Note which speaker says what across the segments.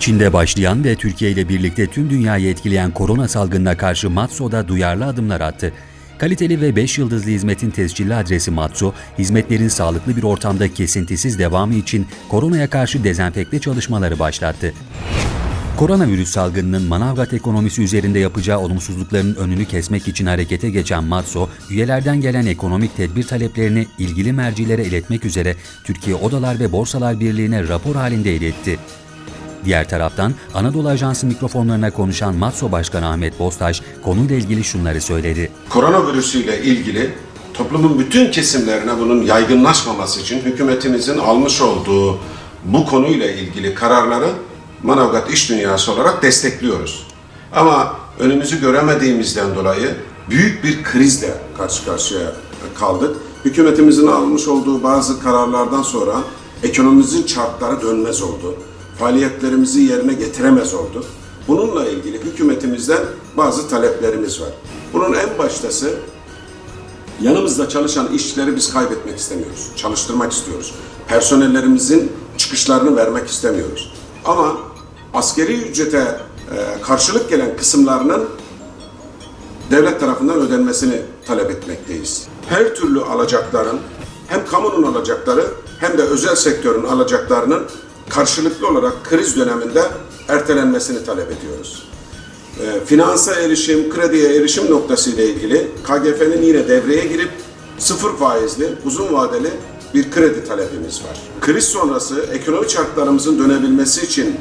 Speaker 1: Çin'de başlayan ve Türkiye ile birlikte tüm dünyayı etkileyen korona salgınına karşı Matso da duyarlı adımlar attı. Kaliteli ve 5 yıldızlı hizmetin tescilli adresi Matso, hizmetlerin sağlıklı bir ortamda kesintisiz devamı için koronaya karşı dezenfekte çalışmaları başlattı. Koronavirüs salgınının Manavgat ekonomisi üzerinde yapacağı olumsuzlukların önünü kesmek için harekete geçen Matso, üyelerden gelen ekonomik tedbir taleplerini ilgili mercilere iletmek üzere Türkiye Odalar ve Borsalar Birliği'ne rapor halinde iletti. Diğer taraftan Anadolu Ajansı mikrofonlarına konuşan Matso Başkanı Ahmet Bostaş konuyla ilgili şunları söyledi.
Speaker 2: koronavirüsüyle ilgili toplumun bütün kesimlerine bunun yaygınlaşmaması için hükümetimizin almış olduğu bu konuyla ilgili kararları Manavgat İş Dünyası olarak destekliyoruz. Ama önümüzü göremediğimizden dolayı büyük bir krizle karşı karşıya kaldık. Hükümetimizin almış olduğu bazı kararlardan sonra ekonomimizin çarkları dönmez oldu. Faaliyetlerimizi yerine getiremez olduk. Bununla ilgili hükümetimizden bazı taleplerimiz var. Bunun en baştası yanımızda çalışan işçileri biz kaybetmek istemiyoruz. Çalıştırmak istiyoruz. Personellerimizin çıkışlarını vermek istemiyoruz. Ama askeri ücrete e, karşılık gelen kısımlarının devlet tarafından ödenmesini talep etmekteyiz. Her türlü alacakların hem kamunun alacakları hem de özel sektörün alacaklarının karşılıklı olarak kriz döneminde ertelenmesini talep ediyoruz. E, finansa erişim, krediye erişim noktası ile ilgili KGF'nin yine devreye girip sıfır faizli, uzun vadeli bir kredi talebimiz var. Kriz sonrası ekonomi çarklarımızın dönebilmesi için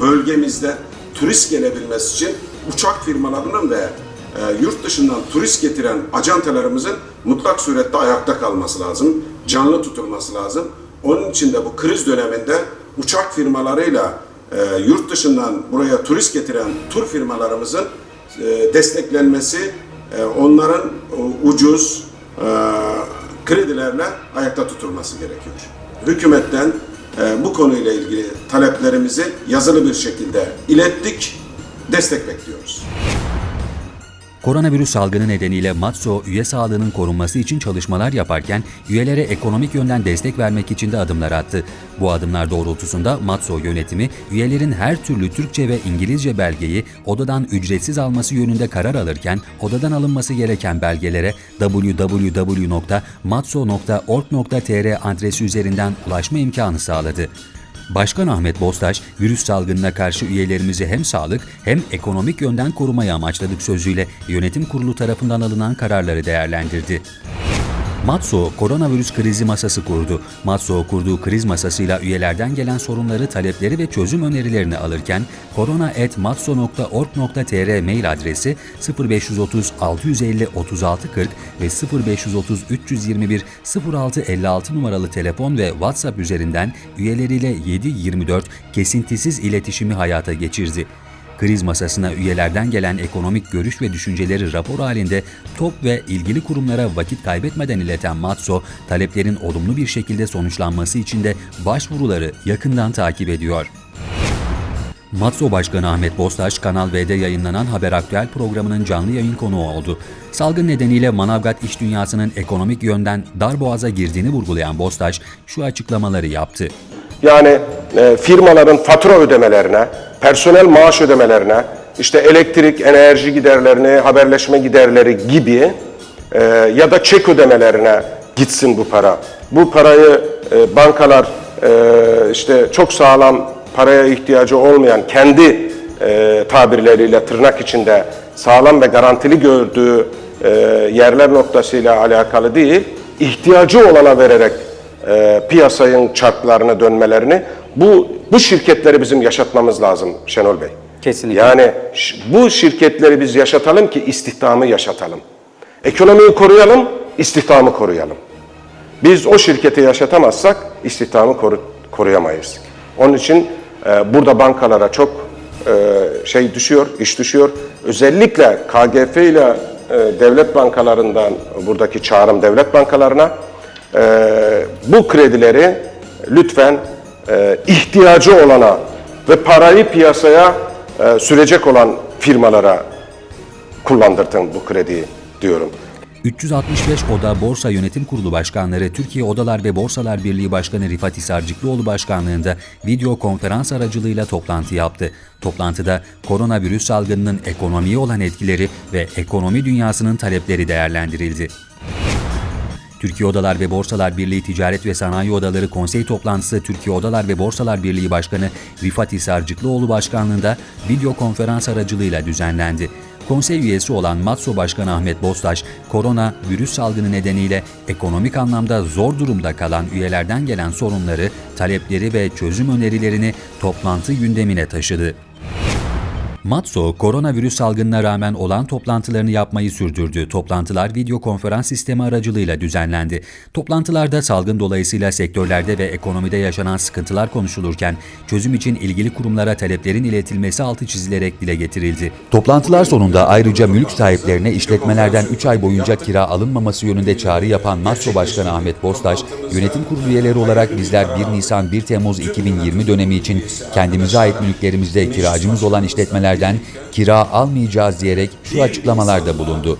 Speaker 2: bölgemizde turist gelebilmesi için uçak firmalarının ve e, yurt dışından turist getiren ajantalarımızın mutlak surette ayakta kalması lazım, canlı tutulması lazım. Onun için de bu kriz döneminde uçak firmalarıyla e, yurt dışından buraya turist getiren tur firmalarımızın e, desteklenmesi, e, onların e, ucuz e, kredilerle ayakta tutulması gerekiyor. Hükümetten e, bu konuyla ilgili taleplerimizi yazılı bir şekilde ilettik, destek bekliyoruz.
Speaker 1: Koronavirüs salgını nedeniyle Matso üye sağlığının korunması için çalışmalar yaparken üyelere ekonomik yönden destek vermek için de adımlar attı. Bu adımlar doğrultusunda Matso yönetimi üyelerin her türlü Türkçe ve İngilizce belgeyi odadan ücretsiz alması yönünde karar alırken odadan alınması gereken belgelere www.matso.org.tr adresi üzerinden ulaşma imkanı sağladı. Başkan Ahmet Bostaş, virüs salgınına karşı üyelerimizi hem sağlık hem ekonomik yönden korumaya amaçladık sözüyle yönetim kurulu tarafından alınan kararları değerlendirdi. Matso, koronavirüs krizi masası kurdu. Matso kurduğu kriz masasıyla üyelerden gelen sorunları, talepleri ve çözüm önerilerini alırken korona.matso.org.tr mail adresi 0530 650 36 40 ve 0530 321 06 56 numaralı telefon ve WhatsApp üzerinden üyeleriyle 7-24 kesintisiz iletişimi hayata geçirdi. Kriz masasına üyelerden gelen ekonomik görüş ve düşünceleri rapor halinde top ve ilgili kurumlara vakit kaybetmeden ileten Matso, taleplerin olumlu bir şekilde sonuçlanması için de başvuruları yakından takip ediyor. Matso Başkanı Ahmet Bostaş, Kanal V'de yayınlanan Haber Aktüel programının canlı yayın konuğu oldu. Salgın nedeniyle Manavgat iş dünyasının ekonomik yönden darboğaza girdiğini vurgulayan Bostaş, şu açıklamaları yaptı.
Speaker 3: Yani e, firmaların fatura ödemelerine, personel maaş ödemelerine, işte elektrik, enerji giderlerini, haberleşme giderleri gibi e, ya da çek ödemelerine gitsin bu para. Bu parayı e, bankalar e, işte çok sağlam paraya ihtiyacı olmayan kendi e, tabirleriyle tırnak içinde sağlam ve garantili gördüğü e, yerler noktasıyla alakalı değil, ihtiyacı olana vererek e, piyasanın çarklarına dönmelerini bu bu şirketleri bizim yaşatmamız lazım Şenol Bey.
Speaker 4: Kesinlikle.
Speaker 3: Yani bu şirketleri biz yaşatalım ki istihdamı yaşatalım. Ekonomiyi koruyalım, istihdamı koruyalım. Biz o şirketi yaşatamazsak istihdamı koru- koruyamayız. Onun için burada bankalara çok e, şey düşüyor, iş düşüyor. Özellikle KGF ile e, devlet bankalarından buradaki çağrım devlet bankalarına e, bu kredileri lütfen ihtiyacı olana ve parayı piyasaya sürecek olan firmalara kullandırtın bu krediyi diyorum.
Speaker 1: 365 Oda Borsa Yönetim Kurulu Başkanları Türkiye Odalar ve Borsalar Birliği Başkanı Rifat Hisarcıklıoğlu başkanlığında video konferans aracılığıyla toplantı yaptı. Toplantıda koronavirüs salgınının ekonomiye olan etkileri ve ekonomi dünyasının talepleri değerlendirildi. Türkiye Odalar ve Borsalar Birliği Ticaret ve Sanayi Odaları Konsey Toplantısı Türkiye Odalar ve Borsalar Birliği Başkanı Rifat Hisarcıklıoğlu başkanlığında video konferans aracılığıyla düzenlendi. Konsey üyesi olan Matso Başkanı Ahmet Bostaş, korona virüs salgını nedeniyle ekonomik anlamda zor durumda kalan üyelerden gelen sorunları, talepleri ve çözüm önerilerini toplantı gündemine taşıdı. Matso, koronavirüs salgınına rağmen olan toplantılarını yapmayı sürdürdü. Toplantılar video konferans sistemi aracılığıyla düzenlendi. Toplantılarda salgın dolayısıyla sektörlerde ve ekonomide yaşanan sıkıntılar konuşulurken çözüm için ilgili kurumlara taleplerin iletilmesi altı çizilerek dile getirildi. Toplantılar sonunda ayrıca mülk sahiplerine işletmelerden 3 ay boyunca kira alınmaması yönünde çağrı yapan Matso Başkanı Ahmet Bostaş, yönetim kurulu üyeleri olarak bizler 1 Nisan 1 Temmuz 2020 dönemi için kendimize ait mülklerimizde kiracımız olan işletmelerden kira almayacağız diyerek şu açıklamalarda bulundu.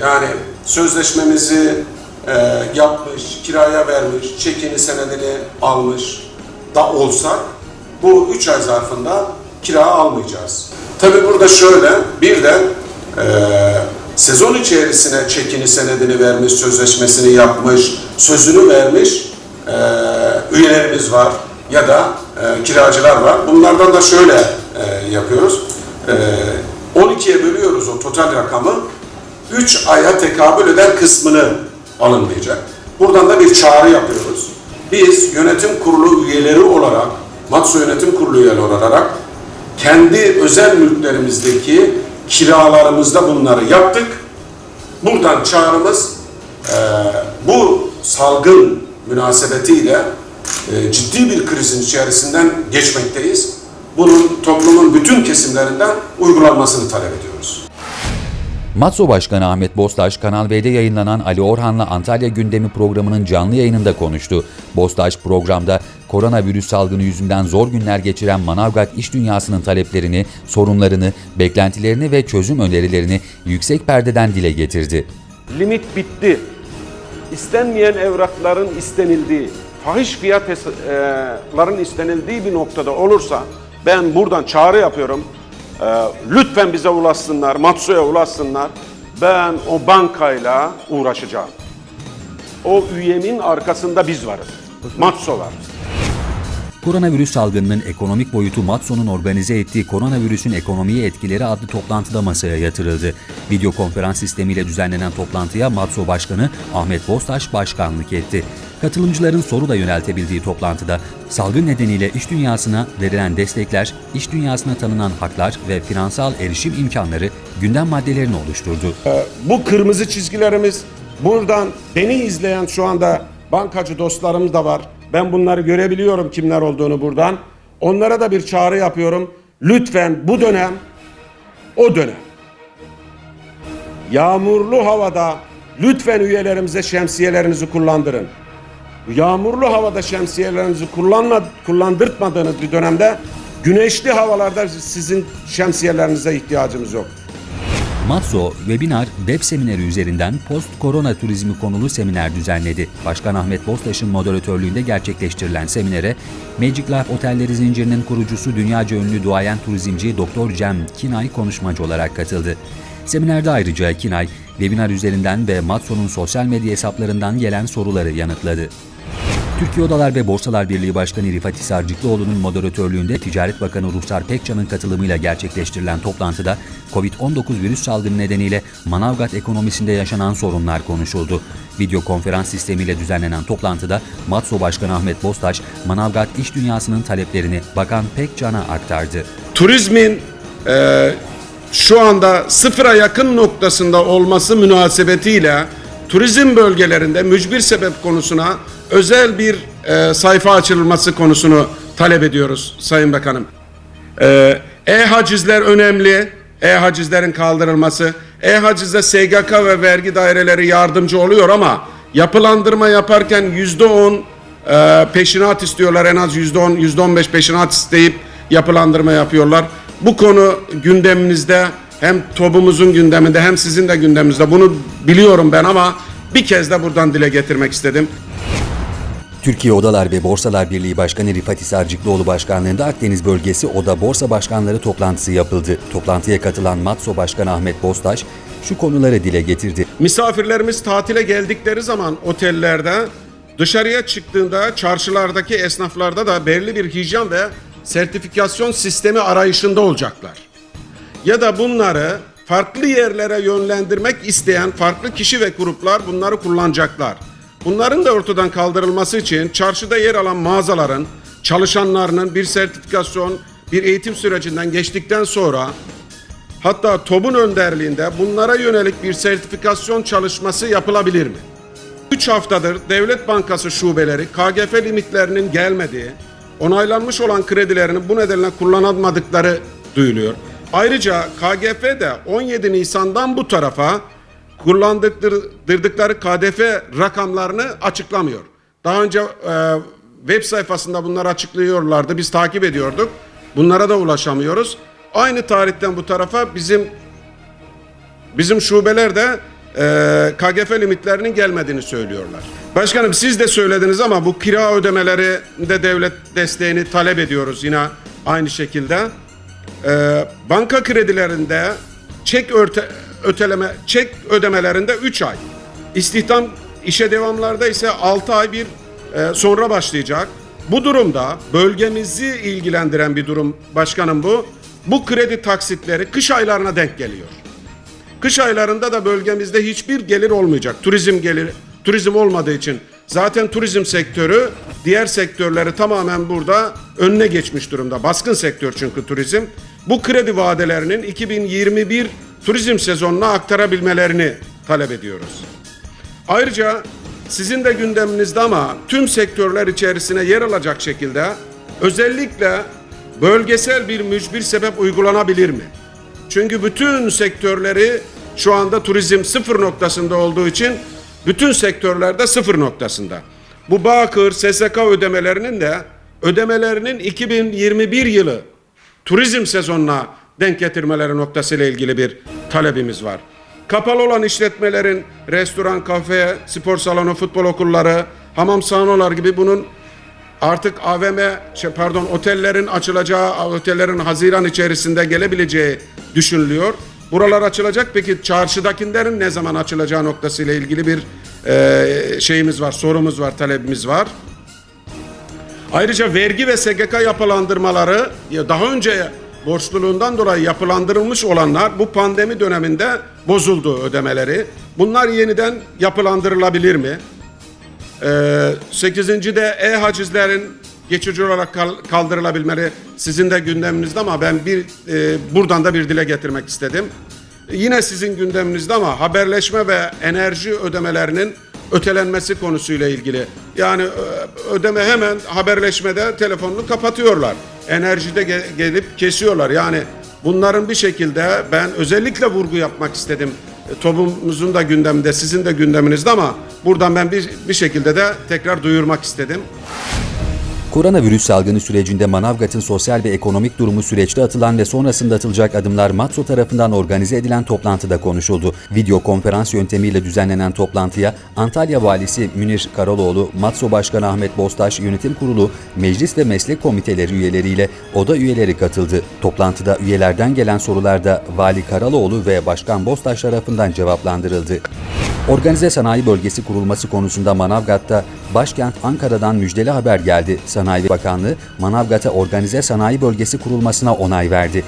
Speaker 2: Yani sözleşmemizi e, yapmış, kiraya vermiş, çekini senedini almış da olsak bu 3 ay zarfında kira almayacağız. Tabi burada şöyle bir de e, sezon içerisine çekini senedini vermiş, sözleşmesini yapmış, sözünü vermiş e, üyelerimiz var ya da e, kiracılar var. Bunlardan da şöyle e, yapıyoruz. E, 12'ye bölüyoruz o total rakamı. 3 aya tekabül eden kısmını alınmayacak. Buradan da bir çağrı yapıyoruz. Biz yönetim kurulu üyeleri olarak, Matso Yönetim Kurulu üyeleri olarak kendi özel mülklerimizdeki kiralarımızda bunları yaptık. Buradan çağrımız eee, bu salgın münasebetiyle eee, ciddi bir krizin içerisinden geçmekteyiz. Bunun toplumun bütün kesimlerinden uygulanmasını talep ediyoruz.
Speaker 1: Matso Başkanı Ahmet Bostaş, Kanal V'de yayınlanan Ali Orhan'la Antalya Gündemi programının canlı yayınında konuştu. Bostaş programda koronavirüs salgını yüzünden zor günler geçiren Manavgat iş dünyasının taleplerini, sorunlarını, beklentilerini ve çözüm önerilerini yüksek perdeden dile getirdi.
Speaker 3: Limit bitti. İstenmeyen evrakların istenildiği, fahiş fiyatların istenildiği bir noktada olursa ben buradan çağrı yapıyorum. Ee, lütfen bize ulaşsınlar, Matsu'ya ulaşsınlar. Ben o bankayla uğraşacağım. O üyemin arkasında biz varız. Matso var.
Speaker 1: Koronavirüs salgınının ekonomik boyutu Matso'nun organize ettiği Koronavirüsün Ekonomiye Etkileri adlı toplantıda masaya yatırıldı. Video konferans sistemiyle düzenlenen toplantıya Matso Başkanı Ahmet Bostaş başkanlık etti. Katılımcıların soru da yöneltebildiği toplantıda salgın nedeniyle iş dünyasına verilen destekler, iş dünyasına tanınan haklar ve finansal erişim imkanları gündem maddelerini oluşturdu.
Speaker 3: Bu kırmızı çizgilerimiz buradan beni izleyen şu anda bankacı dostlarımız da var. Ben bunları görebiliyorum kimler olduğunu buradan. Onlara da bir çağrı yapıyorum. Lütfen bu dönem o dönem. Yağmurlu havada lütfen üyelerimize şemsiyelerinizi kullandırın. Yağmurlu havada şemsiyelerinizi kullanma, kullandırtmadığınız bir dönemde güneşli havalarda sizin şemsiyelerinize ihtiyacımız yok.
Speaker 1: Matso, webinar web semineri üzerinden post-korona turizmi konulu seminer düzenledi. Başkan Ahmet Bostaş'ın moderatörlüğünde gerçekleştirilen seminere, Magic Life Otelleri zincirinin kurucusu dünyaca ünlü duayen turizmci Dr. Cem Kinay konuşmacı olarak katıldı. Seminerde ayrıca Kinay, webinar üzerinden ve Matso'nun sosyal medya hesaplarından gelen soruları yanıtladı. Türkiye Odalar ve Borsalar Birliği Başkanı Rifat Hisarcıklıoğlu'nun moderatörlüğünde Ticaret Bakanı Ruhsar Pekcan'ın katılımıyla gerçekleştirilen toplantıda COVID-19 virüs salgını nedeniyle Manavgat ekonomisinde yaşanan sorunlar konuşuldu. Video konferans sistemiyle düzenlenen toplantıda Matso Başkanı Ahmet Bostaş, Manavgat iş dünyasının taleplerini Bakan Pekcan'a aktardı.
Speaker 3: turizmin e, şu anda sıfıra yakın noktasında olması münasebetiyle turizm bölgelerinde mücbir sebep konusuna özel bir e, sayfa açılması konusunu talep ediyoruz Sayın Bakanım. E, E-hacizler önemli. E-hacizlerin kaldırılması. E-hacizde SGK ve vergi daireleri yardımcı oluyor ama yapılandırma yaparken yüzde on e, peşinat istiyorlar. En az yüzde on, yüzde on beş peşinat isteyip yapılandırma yapıyorlar. Bu konu gündemimizde
Speaker 2: hem TOB'umuzun gündeminde hem sizin de gündeminizde bunu biliyorum ben ama bir kez de buradan dile getirmek istedim.
Speaker 1: Türkiye Odalar ve Borsalar Birliği Başkanı Rifat Hisarcıklıoğlu Başkanlığında Akdeniz Bölgesi Oda Borsa Başkanları toplantısı yapıldı. Toplantıya katılan Matso Başkanı Ahmet Bostaş şu konuları dile getirdi.
Speaker 2: Misafirlerimiz tatile geldikleri zaman otellerde dışarıya çıktığında çarşılardaki esnaflarda da belli bir hijyen ve sertifikasyon sistemi arayışında olacaklar. Ya da bunları farklı yerlere yönlendirmek isteyen farklı kişi ve gruplar bunları kullanacaklar. Bunların da ortadan kaldırılması için çarşıda yer alan mağazaların çalışanlarının bir sertifikasyon, bir eğitim sürecinden geçtikten sonra Hatta TOB'un önderliğinde bunlara yönelik bir sertifikasyon çalışması yapılabilir mi? 3 haftadır Devlet Bankası şubeleri KGF limitlerinin gelmediği, onaylanmış olan kredilerini bu nedenle kullanamadıkları duyuluyor. Ayrıca KGF de 17 Nisan'dan bu tarafa kullandırdıkları KDF rakamlarını açıklamıyor. Daha önce e, web sayfasında bunları açıklıyorlardı. Biz takip ediyorduk. Bunlara da ulaşamıyoruz. Aynı tarihten bu tarafa bizim bizim şubeler de e, KGF limitlerinin gelmediğini söylüyorlar. Başkanım siz de söylediniz ama bu kira ödemeleri de devlet desteğini talep ediyoruz yine aynı şekilde. E, banka kredilerinde çek örte, öteleme çek ödemelerinde 3 ay. İstihdam işe devamlarda ise 6 ay bir e, sonra başlayacak. Bu durumda bölgemizi ilgilendiren bir durum başkanım bu. Bu kredi taksitleri kış aylarına denk geliyor. Kış aylarında da bölgemizde hiçbir gelir olmayacak. Turizm gelir, turizm olmadığı için zaten turizm sektörü diğer sektörleri tamamen burada önüne geçmiş durumda. Baskın sektör çünkü turizm. Bu kredi vadelerinin 2021 turizm sezonuna aktarabilmelerini talep ediyoruz. Ayrıca sizin de gündeminizde ama tüm sektörler içerisine yer alacak şekilde özellikle bölgesel bir mücbir sebep uygulanabilir mi? Çünkü bütün sektörleri şu anda turizm sıfır noktasında olduğu için bütün sektörlerde sıfır noktasında. Bu Bağkur, SSK ödemelerinin de ödemelerinin 2021 yılı turizm sezonuna denk getirmeleri noktasıyla ilgili bir talebimiz var. Kapalı olan işletmelerin restoran, kafe, spor salonu, futbol okulları, hamam saunalar gibi bunun artık AVM şey, pardon otellerin açılacağı otellerin Haziran içerisinde gelebileceği düşünülüyor. Buralar açılacak peki çarşıdakilerin ne zaman açılacağı noktasıyla ilgili bir e, şeyimiz var, sorumuz var, talebimiz var. Ayrıca vergi ve SGK yapılandırmaları ya daha önce borçluluğundan dolayı yapılandırılmış olanlar bu pandemi döneminde bozuldu ödemeleri. Bunlar yeniden yapılandırılabilir mi? Ee, 8. de e-hacizlerin geçici olarak kal- kaldırılabilmeleri sizin de gündeminizde ama ben bir e, buradan da bir dile getirmek istedim. Yine sizin gündeminizde ama haberleşme ve enerji ödemelerinin ötelenmesi konusuyla ilgili. Yani ö- ödeme hemen haberleşmede telefonunu kapatıyorlar. Enerjide ge- gelip kesiyorlar. Yani bunların bir şekilde ben özellikle vurgu yapmak istedim. E, Toplumumuzun da gündeminde, sizin de gündeminizde ama buradan ben bir, bir şekilde de tekrar duyurmak istedim.
Speaker 1: Koronavirüs salgını sürecinde Manavgat'ın sosyal ve ekonomik durumu süreçte atılan ve sonrasında atılacak adımlar Matso tarafından organize edilen toplantıda konuşuldu. Video konferans yöntemiyle düzenlenen toplantıya Antalya Valisi Münir Karaloğlu, Matso Başkanı Ahmet Bostaş, Yönetim Kurulu, Meclis ve Meslek Komiteleri üyeleriyle oda üyeleri katıldı. Toplantıda üyelerden gelen sorular da Vali Karaloğlu ve Başkan Bostaş tarafından cevaplandırıldı. Organize sanayi bölgesi kurulması konusunda Manavgat'ta başkent Ankara'dan müjdeli haber geldi. Sanayi Bakanlığı Manavgat'a organize sanayi bölgesi kurulmasına onay verdi.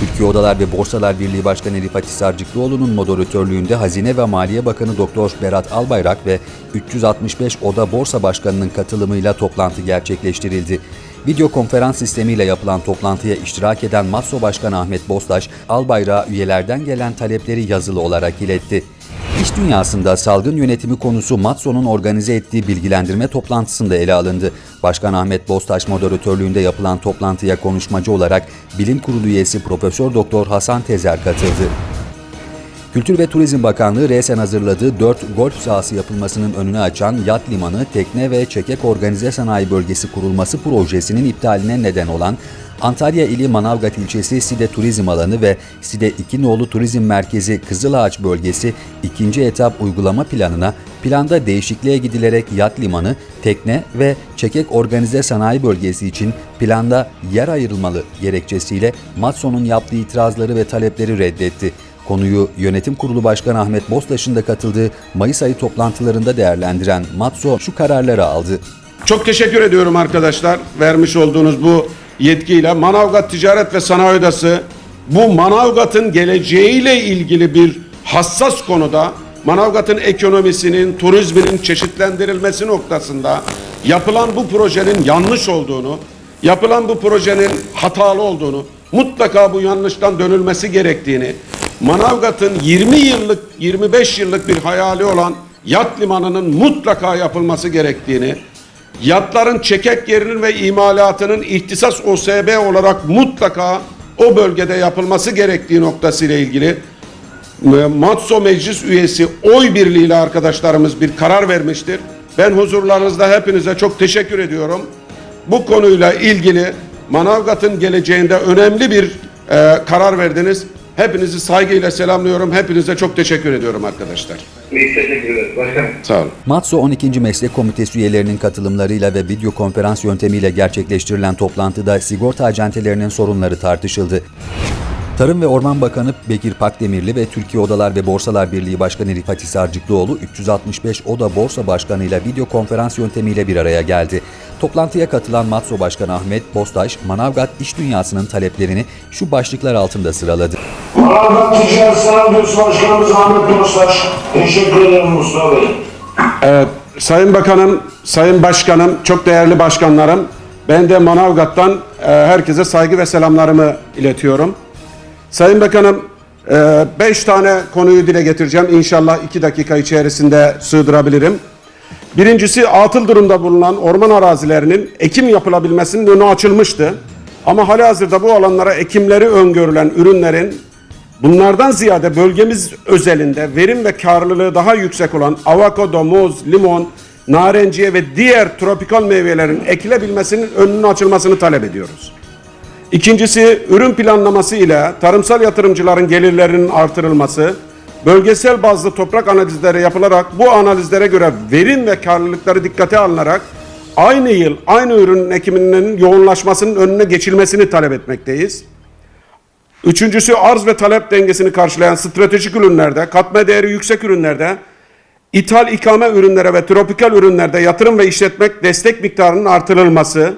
Speaker 1: Türkiye Odalar ve Borsalar Birliği Başkanı Rifat Hisarcıklıoğlu'nun moderatörlüğünde Hazine ve Maliye Bakanı Doktor Berat Albayrak ve 365 Oda Borsa Başkanı'nın katılımıyla toplantı gerçekleştirildi. Video konferans sistemiyle yapılan toplantıya iştirak eden Masso Başkanı Ahmet Bostaş, Albayrak'a üyelerden gelen talepleri yazılı olarak iletti. İş dünyasında salgın yönetimi konusu Matso'nun organize ettiği bilgilendirme toplantısında ele alındı. Başkan Ahmet Bostaş moderatörlüğünde yapılan toplantıya konuşmacı olarak Bilim Kurulu üyesi Profesör Doktor Hasan Tezer katıldı. Kültür ve Turizm Bakanlığı resen hazırladığı 4 golf sahası yapılmasının önünü açan yat limanı, tekne ve çekek organize sanayi bölgesi kurulması projesinin iptaline neden olan Antalya ili Manavgat ilçesi Side Turizm Alanı ve Side İkinoğlu Turizm Merkezi Kızılağaç bölgesi ikinci etap uygulama planına planda değişikliğe gidilerek yat limanı, tekne ve çekek organize sanayi bölgesi için planda yer ayrılmalı gerekçesiyle Matso'nun yaptığı itirazları ve talepleri reddetti. Konuyu Yönetim Kurulu Başkanı Ahmet Bostaş'ın da katıldığı Mayıs ayı toplantılarında değerlendiren Matso şu kararları aldı.
Speaker 2: Çok teşekkür ediyorum arkadaşlar vermiş olduğunuz bu yetkiyle. Manavgat Ticaret ve Sanayi Odası bu Manavgat'ın geleceğiyle ilgili bir hassas konuda Manavgat'ın ekonomisinin, turizminin çeşitlendirilmesi noktasında yapılan bu projenin yanlış olduğunu, yapılan bu projenin hatalı olduğunu, mutlaka bu yanlıştan dönülmesi gerektiğini, Manavgat'ın 20 yıllık, 25 yıllık bir hayali olan yat limanının mutlaka yapılması gerektiğini, yatların çekek yerinin ve imalatının ihtisas OSB olarak mutlaka o bölgede yapılması gerektiği noktasıyla ilgili e, Matso Meclis üyesi oy birliğiyle arkadaşlarımız bir karar vermiştir. Ben huzurlarınızda hepinize çok teşekkür ediyorum. Bu konuyla ilgili Manavgat'ın geleceğinde önemli bir e, karar verdiniz. Hepinizi saygıyla selamlıyorum. Hepinize çok teşekkür ediyorum arkadaşlar.
Speaker 4: Biz teşekkür ederiz başkanım.
Speaker 2: Sağ olun.
Speaker 1: Matso 12. Meslek Komitesi üyelerinin katılımlarıyla ve video konferans yöntemiyle gerçekleştirilen toplantıda sigorta acentelerinin sorunları tartışıldı. Tarım ve Orman Bakanı Bekir Pakdemirli ve Türkiye Odalar ve Borsalar Birliği Başkanı Rifat Hisarcıklıoğlu 365 Oda Borsa Başkanı ile video konferans yöntemiyle bir araya geldi. Toplantıya katılan Matso Başkanı Ahmet Bostaş, Manavgat iş dünyasının taleplerini şu başlıklar altında sıraladı.
Speaker 5: Manavgat Ticaret Sanayi Odası Başkanımız Ahmet Bostaş. Teşekkür ederim Mustafa Bey.
Speaker 2: Evet, Sayın Bakanım, Sayın Başkanım, çok değerli başkanlarım. Ben de Manavgat'tan e, herkese saygı ve selamlarımı iletiyorum. Sayın Bakanım, e, beş tane konuyu dile getireceğim. İnşallah iki dakika içerisinde sığdırabilirim. Birincisi atıl durumda bulunan orman arazilerinin ekim yapılabilmesinin önü açılmıştı. Ama halihazırda bu alanlara ekimleri öngörülen ürünlerin bunlardan ziyade bölgemiz özelinde verim ve karlılığı daha yüksek olan avokado, muz, limon, narenciye ve diğer tropikal meyvelerin ekilebilmesinin önünün açılmasını talep ediyoruz. İkincisi ürün planlaması ile tarımsal yatırımcıların gelirlerinin artırılması, bölgesel bazlı toprak analizleri yapılarak bu analizlere göre verim ve karlılıkları dikkate alınarak aynı yıl aynı ürünün ekiminin yoğunlaşmasının önüne geçilmesini talep etmekteyiz. Üçüncüsü arz ve talep dengesini karşılayan stratejik ürünlerde, katma değeri yüksek ürünlerde, ithal ikame ürünlere ve tropikal ürünlerde yatırım ve işletmek destek miktarının artırılması,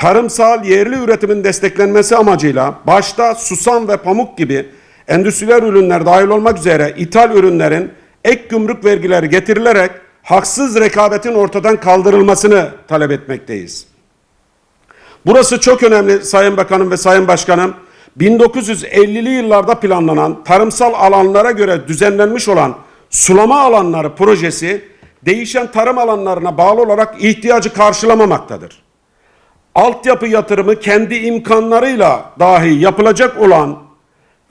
Speaker 2: tarımsal yerli üretimin desteklenmesi amacıyla başta susam ve pamuk gibi endüstriyel ürünler dahil olmak üzere ithal ürünlerin ek gümrük vergileri getirilerek haksız rekabetin ortadan kaldırılmasını talep etmekteyiz. Burası çok önemli Sayın Bakanım ve Sayın Başkanım. 1950'li yıllarda planlanan tarımsal alanlara göre düzenlenmiş olan sulama alanları projesi değişen tarım alanlarına bağlı olarak ihtiyacı karşılamamaktadır. Altyapı yatırımı kendi imkanlarıyla dahi yapılacak olan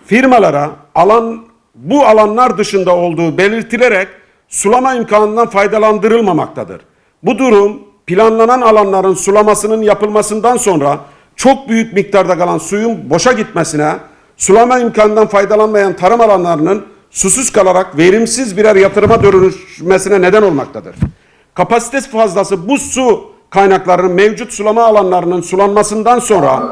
Speaker 2: firmalara alan bu alanlar dışında olduğu belirtilerek sulama imkanından faydalandırılmamaktadır. Bu durum planlanan alanların sulamasının yapılmasından sonra çok büyük miktarda kalan suyun boşa gitmesine, sulama imkanından faydalanmayan tarım alanlarının susuz kalarak verimsiz birer yatırıma dönüşmesine neden olmaktadır. Kapasitesi fazlası bu su kaynaklarının mevcut sulama alanlarının sulanmasından sonra.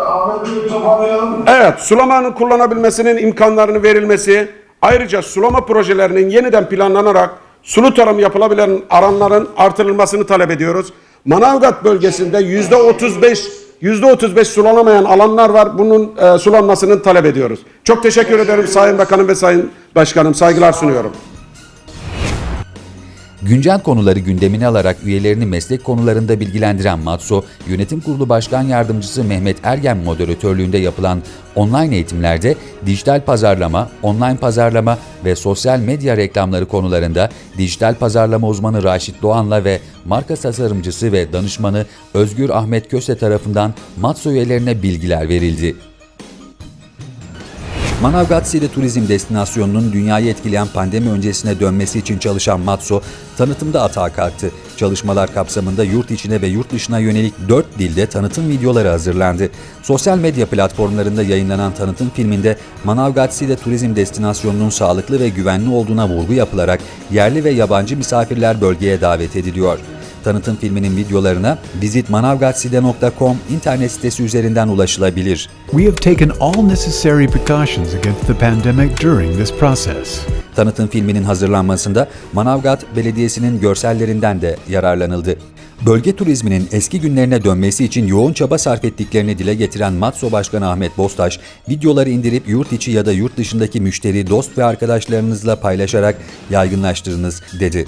Speaker 2: Evet, sulamanın kullanabilmesinin imkanlarını verilmesi, ayrıca sulama projelerinin yeniden planlanarak sulu tarım yapılabilen alanların artırılmasını talep ediyoruz. Manavgat bölgesinde yüzde 35 yüzde 35 sulanamayan alanlar var. Bunun e, sulanmasını talep ediyoruz. Çok teşekkür ederim Sayın Bakanım ve Sayın Başkanım. Saygılar sunuyorum.
Speaker 1: Güncel konuları gündemine alarak üyelerini meslek konularında bilgilendiren Matso, Yönetim Kurulu Başkan Yardımcısı Mehmet Ergen moderatörlüğünde yapılan online eğitimlerde dijital pazarlama, online pazarlama ve sosyal medya reklamları konularında dijital pazarlama uzmanı Raşit Doğan'la ve marka tasarımcısı ve danışmanı Özgür Ahmet Köse tarafından Matso üyelerine bilgiler verildi. Manavgat Side turizm destinasyonunun dünyayı etkileyen pandemi öncesine dönmesi için çalışan Matso, tanıtımda atağa kalktı. Çalışmalar kapsamında yurt içine ve yurt dışına yönelik 4 dilde tanıtım videoları hazırlandı. Sosyal medya platformlarında yayınlanan tanıtım filminde Manavgat Side turizm destinasyonunun sağlıklı ve güvenli olduğuna vurgu yapılarak yerli ve yabancı misafirler bölgeye davet ediliyor. Tanıtım filminin videolarına visitmanavgatside.com internet sitesi üzerinden ulaşılabilir.
Speaker 6: We have taken all necessary precautions against the pandemic during this process.
Speaker 1: Tanıtım filminin hazırlanmasında Manavgat Belediyesi'nin görsellerinden de yararlanıldı. Bölge turizminin eski günlerine dönmesi için yoğun çaba sarf ettiklerini dile getiren Matso Başkanı Ahmet Bostaş, videoları indirip yurt içi ya da yurt dışındaki müşteri, dost ve arkadaşlarınızla paylaşarak yaygınlaştırınız dedi.